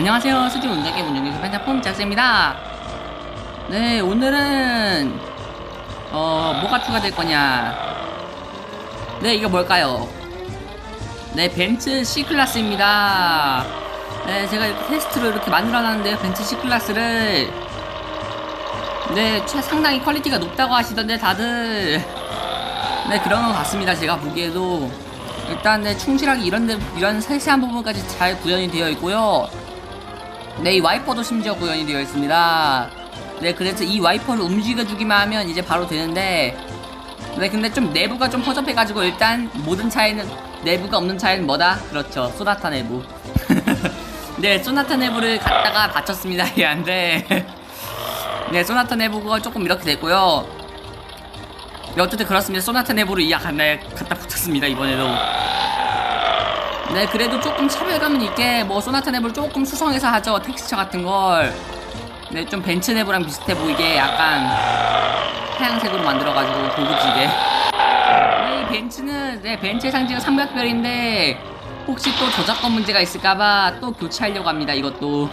안녕하세요. 수중 운전기 운전기 펜타폼 짝스입니다. 네, 오늘은 어 뭐가 추가될 거냐? 네, 이거 뭘까요? 네, 벤츠 C 클래스입니다. 네, 제가 이렇게 테스트로 이렇게 만들어놨는데요, 벤츠 C 클래스를 네, 최 상당히 퀄리티가 높다고 하시던데 다들 네 그런 것 같습니다. 제가 보기에도 일단 네, 충실하게 이런 데, 이런 세세한 부분까지 잘 구현이 되어 있고요. 네, 이 와이퍼도 심지어 구현이 되어 있습니다. 네, 그래서 이 와이퍼를 움직여주기만 하면 이제 바로 되는데, 네, 근데 좀 내부가 좀 허접해가지고 일단 모든 차에는 내부가 없는 차에는 뭐다? 그렇죠, 소나타 내부. 네, 소나타 내부를 갖다가 받쳤습니다, 얘한테. 네, 소나타 내부가 조금 이렇게 됐고요. 네, 어쨌든 그렇습니다. 소나타 내부를 이약 네, 갖다 붙였습니다, 이번에도. 네, 그래도 조금 차별감 있게 뭐 소나타 내부를 조금 수성해서 하죠. 텍스처 같은 걸. 네, 좀 벤츠 내부랑 비슷해 보이게 약간 하양색으로 만들어가지고 고급지게. 네, 이 벤츠는 네, 벤츠의 상징은 삼각별인데 혹시 또 저작권 문제가 있을까봐 또 교체하려고 합니다. 이것도.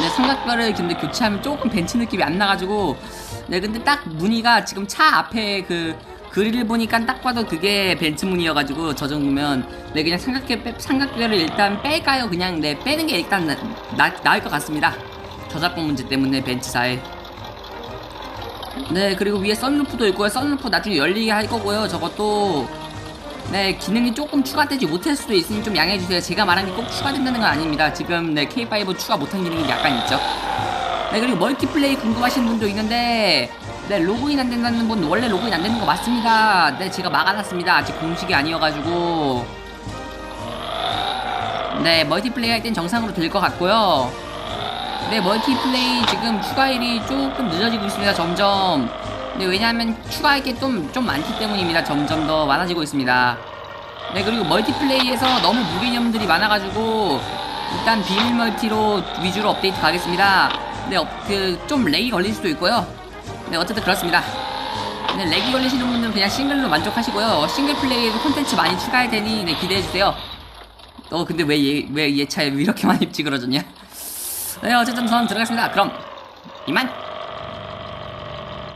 네, 삼각별을 근데 교체하면 조금 벤츠 느낌이 안 나가지고 네, 근데 딱 무늬가 지금 차 앞에 그 그릴을 보니까 딱 봐도 그게 벤츠 무늬여가지고 저 정도면 네 그냥 삼각별 빼- 삼각별을 일단 뺄까요? 그냥 네 빼는 게 일단 나, 나, 나을 것 같습니다. 저작권 문제 때문에 벤츠사에 네 그리고 위에 썬루프도 있고요. 썬루프 나중에 열리게 할 거고요. 저것도 네 기능이 조금 추가되지 못할 수도 있으니 좀 양해해주세요. 제가 말한 게 꼭 추가된다는 건 아닙니다. 지금 네 K5 추가 못한 기능이 약간 있죠. 네 그리고 멀티플레이 궁금하신 분도 있는데 네 로그인 안 된다는 분 원래 로그인 안 되는 거 맞습니다. 네 제가 막아놨습니다. 아직 공식이 아니어가지고. 네 멀티플레이 할 땐 정상으로 될 것 같고요. 네 멀티플레이 지금 추가일이 조금 늦어지고 있습니다 점점. 네 왜냐하면 추가할 게 좀 좀 많기 때문입니다. 점점 더 많아지고 있습니다. 네 그리고 멀티플레이에서 너무 무개념들이 많아가지고 일단 비밀 멀티로 위주로 업데이트 가겠습니다 네, 그, 좀 렉이 걸릴 수도 있고요. 네, 어쨌든 그렇습니다. 네, 렉이 걸리시는 분들은 그냥 싱글로 만족하시고요. 싱글 플레이에도 콘텐츠 많이 추가할 테니, 네, 기대해 주세요. 어, 근데 왜 얘, 왜 얘 차에 왜 이렇게 많이 찌그러졌냐? 네, 어쨌든 저는 들어가겠습니다. 그럼, 이만!